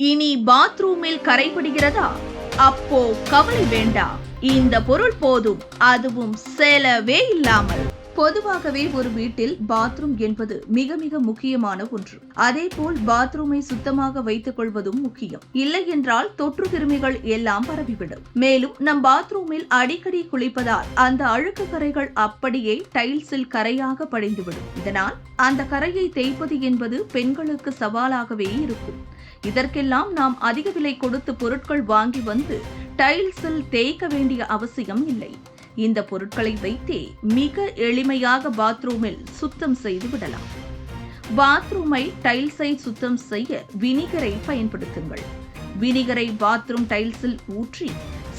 இனி பாத்ரூமில் கரைபிடிகிறதா? அப்போ கவலை வேண்டாம் இந்த பொருள் போதும். அதுவும் செலவே இல்லாமல். பொதுவாகவே ஒரு வீட்டில் பாத்ரூம் என்பது மிக மிக முக்கியமான ஒன்று. அதேபோல் பாத்ரூமை சுத்தமாக வைத்துக் கொள்வதும் முக்கியம். இல்லை என்றால் தொற்று கிருமிகள் எல்லாம் பரவிவிடும். மேலும் நம் பாத்ரூமில் அடிக்கடி குளிப்பதால் அந்த அழுக்கு கரைகள் அப்படியே டைல்ஸில் கரையாக படிந்துவிடும். இதனால் அந்த கரையை தேய்ப்பது என்பது பெண்களுக்கு சவாலாகவே இருக்கும். இதற்கெல்லாம் நாம் அதிக விலை கொடுத்து பொருட்கள் வாங்கி வந்து டைல்ஸில் தேய்க்க வேண்டிய அவசியம் இல்லை. இந்த பொருட்களை வைத்தே மிக எளிமையாக பாத்ரூமில் சுத்தம் செய்து விடலாம். பாத்ரூமை டைல்ஸை சுத்தம் செய்ய வினிகரை பயன்படுத்துங்கள். வினிகரை பாத்ரூம் டைல்ஸில் ஊற்றி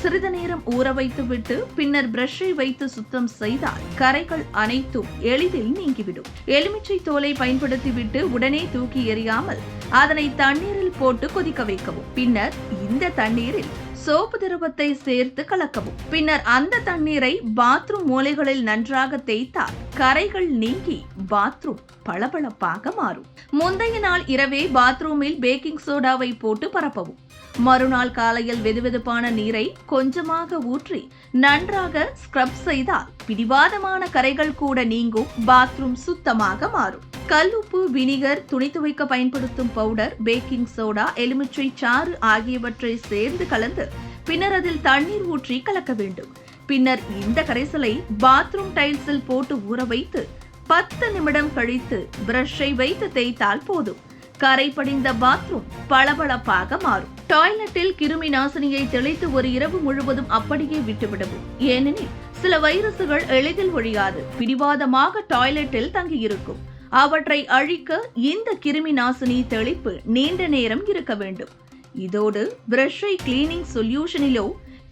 சிறிது நேரம் ஊற வைத்துவிட்டு பின்னர் பிரஷை வைத்து சுத்தம் செய்தால் கரைகள் அனைத்தும் எளிதில் நீங்கிவிடும். எலுமிச்சை தோலை பயன்படுத்திவிட்டு உடனே தூக்கி எறியாமல் அதனை தண்ணீரில் போட்டு கொதிக்க வைக்கவும். பின்னர் இந்த தண்ணீரில் சோப்பு திரவத்தை சேர்த்து கலக்கவும். பின்னர் அந்த தண்ணீரை பாத்ரூம் மூலைகளில் நன்றாக தேய்த்தால் கரைகள் நீங்கி பாத்ரூம் பளபளப்பாக மாறும். முந்தைய நாள் இரவே பாத்ரூமில் பேக்கிங் சோடாவை போட்டு பரப்பவும். மறுநாள் காலையில் வெதுவெதுப்பான நீரை கொஞ்சமாக ஊற்றி நன்றாக ஸ்க்ரப் செய்தால் பிடிவாதமான கரைகள் கூட நீங்கும் பாத்ரூம் சுத்தமாக மாறும். கல்லுப்பு வினிகர் துணி துவைக்க பயன்படுத்தும் பவுடர் பேக்கிங் சோடா எலுமிச்சை சாறு ஆகியவற்றை சேர்ந்து கலந்து பின்னர் அதில் தண்ணீர் ஊற்றி கலக்க வேண்டும். பின்னர் இந்த கரைசலை பாத்ரூம் டைல்ஸில் போட்டு ஊற வைத்து பத்து நிமிடம் கழித்து பிரஷை வைத்து தேய்த்தால் போதும். கரை படிந்த பாத்ரூம் பளபளப்பாக மாறும். டாய்லெட்டில் கிருமி நாசினியை தெளித்து ஒரு இரவு முழுவதும் அப்படியே விட்டுவிடவும். ஏனெனில் சில வைரசுகள் எளிதில் ஒழியாது. பிடிவாதமாக டாய்லெட்டில் தங்கியிருக்கும். அவற்றை அழிக்க இந்த கிருமி நாசினி தெளிப்பு நீண்ட நேரம் இருக்க வேண்டும். இதோடு பிரஷை கிளீனிங் சொல்யூஷனிலோ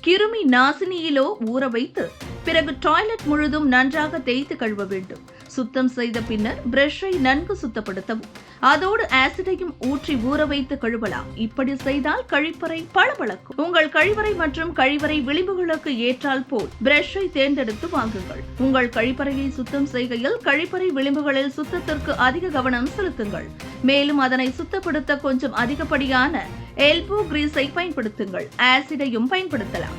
கிருமி நாசினியிலோ ஊற வைத்து பிறகு டாய்லெட் முழுதும் நன்றாக தேய்த்து கழுவ வேண்டும். சுத்தம் செய்த பின்னர் பிரஷை நன்கு சுத்தப்படுத்தவும். அதோடு ஆசிடையும் ஊற்றி ஊற வைத்து கழுவலாம். இப்படி செய்தால் கழிப்பறை பளபளக்கும். உங்கள் கழிவறை மற்றும் கழிவறை விளிம்புகளுக்கு ஏற்றால் போல் பிரஷை தேர்ந்தெடுத்து வாங்குங்கள். உங்கள் கழிப்பறையை சுத்தம் செய்கையில் கழிப்பறை விளிம்புகளில் சுத்தத்திற்கு அதிக கவனம் செலுத்துங்கள். மேலும் அதனை சுத்தப்படுத்த கொஞ்சம் அதிகப்படியான எல்போ கிரீஸை பயன்படுத்துங்கள். ஆசிடையும் பயன்படுத்தலாம்.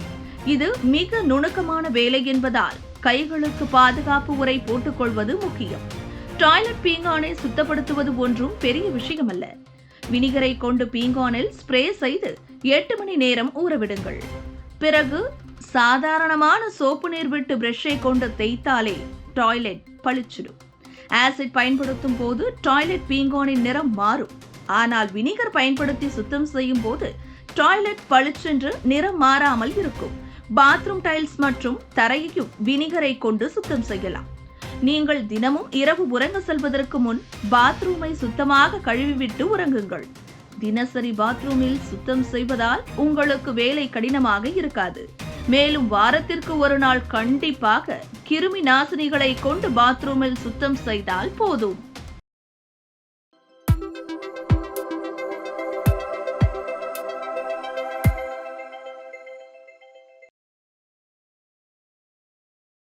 இது மிக நுணுக்கமான வேலை என்பதால் கைகளுக்கு பாதுகாப்பு உரை போட்டுக்கொள்வது முக்கியம். டாய்லெட் பீங்கானை சுத்தப்படுத்துவது ஒன்றும் பெரிய விஷயமல்ல. வினிகரை கொண்டு பீங்கானில் ஸ்ப்ரே செய்து எட்டு மணி நேரம் ஊறவிடுங்கள் பிறகு சாதாரணமான சோப்பு நீர் விட்டு பிரஷை கொண்டு தேய்த்தாலே டாய்லெட் பளிச்சிடும். ஆசிட் பயன்படுத்தும் போது டாய்லெட் பீங்கானின் நிறம் மாறும். ஆனால் வினிகர் பயன்படுத்தி சுத்தம் செய்யும் போது டாய்லெட் பளிச்சென்று நிறம் மாறாமல் இருக்கும். பாத்ரூம் டைல்ஸ் மற்றும் தரையையும் வினிகரை கொண்டு சுத்தம் செய்யலாம். நீங்கள் தினமும் இரவு உறங்க செல்வதற்கு முன் பாத்ரூமை சுத்தமாக கழுவிவிட்டு உறங்குங்கள். தினசரி பாத்ரூமில் சுத்தம் செய்வதால் உங்களுக்கு வேலை கடினமாக இருக்காது. மேலும் வாரத்திற்கு ஒரு நாள் கண்டிப்பாக கிருமி நாசினிகளை கொண்டு பாத்ரூமில் சுத்தம் செய்தால் போதும்.